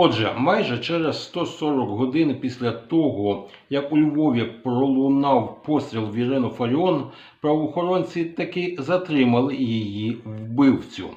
Отже, майже через 140 годин після того, як у Львові пролунав постріл в Ірину Фаріон, правоохоронці таки затримали її вбивцю.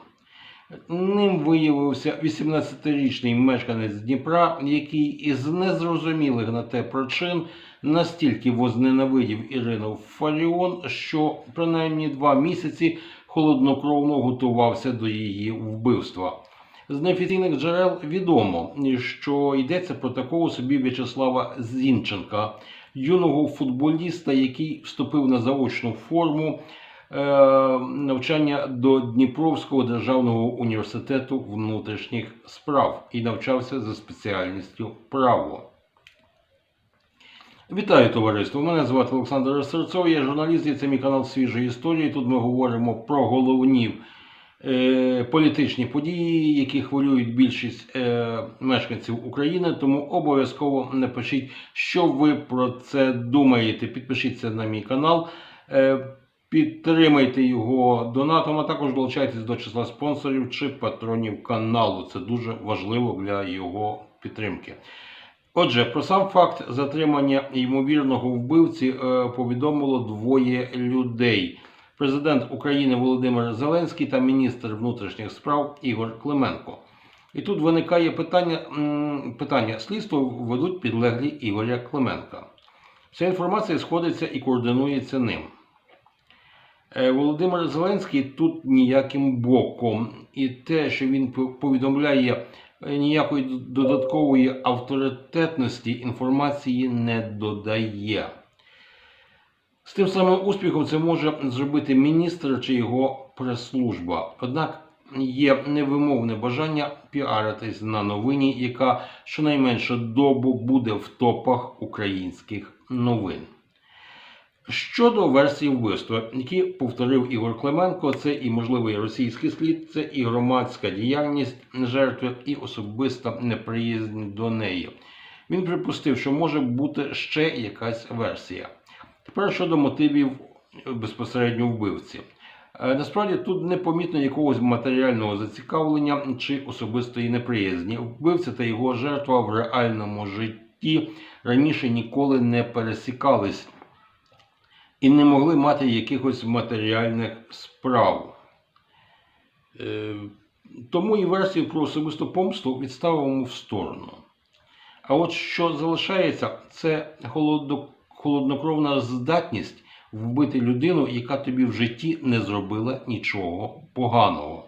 Ним виявився 18-річний мешканець Дніпра, який із незрозумілих на те причин настільки возненавидів Ірину Фаріон, що принаймні два місяці холоднокровно готувався до її вбивства. З неофіційних джерел відомо, що йдеться про такого собі В'ячеслава Зінченка, юного футболіста, який вступив на заочну форму е, навчання до Дніпровського державного університету внутрішніх справ і навчався за спеціальністю право. Вітаю товариство! Мене звати Олександр Серцов, я журналіст, і це мій канал Свіжої історії. Тут ми говоримо про головні е, політичні події, які хвилюють більшість е, мешканців України. Тому обов'язково напишіть, що ви про це думаєте. Підпишіться на мій канал. Е, Підтримайте його донатом, а також долучайтесь до числа спонсорів чи патронів каналу. Це дуже важливо для його підтримки. Отже, про сам факт затримання ймовірного вбивці повідомило двоє людей: президент України Володимир Зеленський та міністр внутрішніх справ Ігор Клименко. І тут виникає питання, питання слідство ведуть підлеглі Ігоря Клименка. Вся інформація сходиться і координується ним. Е, Володимир Зеленський тут ніяким боком, і те, що він повідомляє, е, ніякої додаткової авторитетності інформації не додає. З тим самим успіхом це може зробити міністр чи його прес-служба. Однак є невимовне бажання піаритись на новині, яка щонайменше добу буде в топах українських новин. Щодо версії вбивства, які повторив Ігор Клименко, це і можливий російський слід, це і громадська діяльність жертви, і особиста неприязнь до неї. Він припустив, що може бути ще якась версія. Тепер щодо мотивів безпосередньо вбивці. Е, Насправді тут непомітно якогось матеріального зацікавлення чи особистої неприязні. Вбивця та його жертва в реальному житті раніше ніколи не пересікались і не могли мати якихось матеріальних справ. Е, Тому і версію про особисту помсту відставимо в сторону. А от що залишається, це холодно, холоднокровна здатність вбити людину, яка тобі в житті не зробила нічого поганого.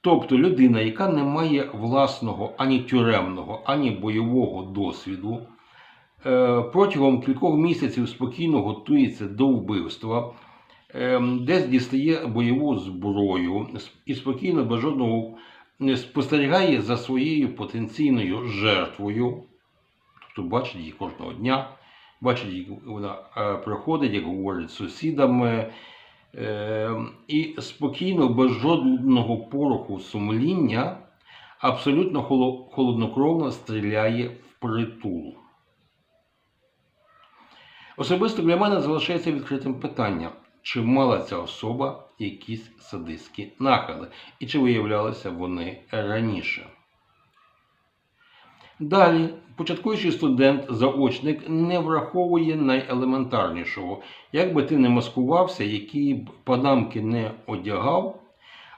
Тобто людина, яка не має власного ані тюремного, ані бойового досвіду, е, протягом кількох місяців спокійно готується до вбивства, е, десь дістає бойову зброю і спокійно без жодного спостерігає за своєю потенційною жертвою, тобто бачить її кожного дня, бачить, як вона е, приходить, як говорить з сусідами, е, і спокійно, без жодного пороху сумління, абсолютно холоднокровно стріляє в притул. Особисто для мене залишається відкритим питання, чи мала ця особа якісь садистські нахили, і чи виявлялися вони раніше. Далі, початкуючий студент-заочник не враховує найелементарнішого. Як би ти не маскувався, які б панамки не одягав,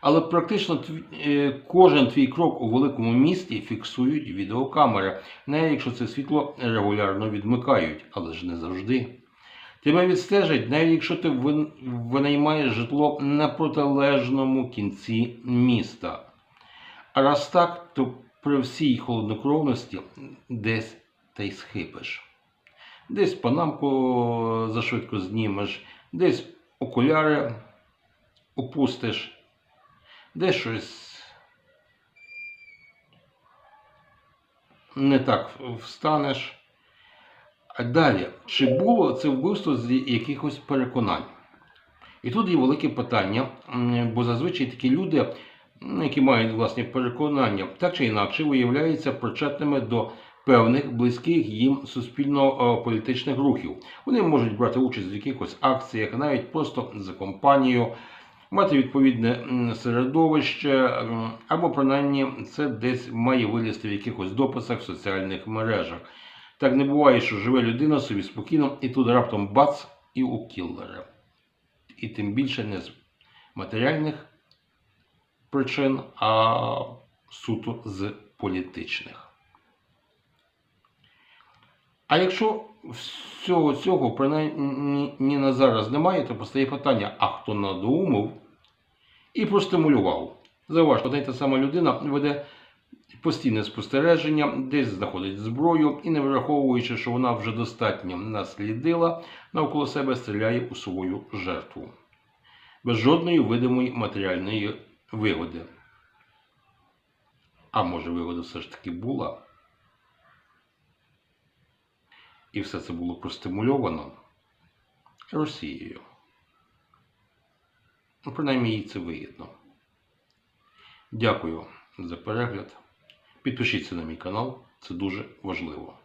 але практично е, кожен твій крок у великому місті фіксують відеокамери, навіть якщо це світло регулярно відмикають, але ж не завжди. Тебе відстежать, навіть якщо ти винаймаєш житло на протилежному кінці міста. А раз так, то при всій холоднокровності десь та й схипиш. Десь панамку зашвидко знімеш, десь окуляри опустиш, десь щось не так встанеш. А далі, чи було це вбивство з якихось переконань? І тут є велике питання, бо зазвичай такі люди, які мають власні переконання, так чи інакше виявляються причетними до певних близьких їм суспільно-політичних рухів. Вони можуть брати участь в якихось акціях, навіть просто за компанією. мати відповідне середовище, або принаймні це десь має вилізти в якихось дописах в соціальних мережах. Так не буває, що живе людина собі спокійно, і тут раптом бац і у кіллера. І тим більше не з матеріальних причин, а суто з політичних. А якщо всього цього принаймні ні на зараз немає, то постає питання: а хто надумав і простимулював? Зауважте, одна й та сама людина веде постійне спостереження, десь знаходить зброю і, не враховуючи, що вона вже достатньо наслідила, навколо себе стріляє у свою жертву. Без жодної видимої матеріальної вигоди. А може, вигода все ж таки була? І все це було простимульовано Росією. Ну, принаймні їй це вигідно. Дякую за перегляд. Підпишіться на мій канал, це дуже важливо.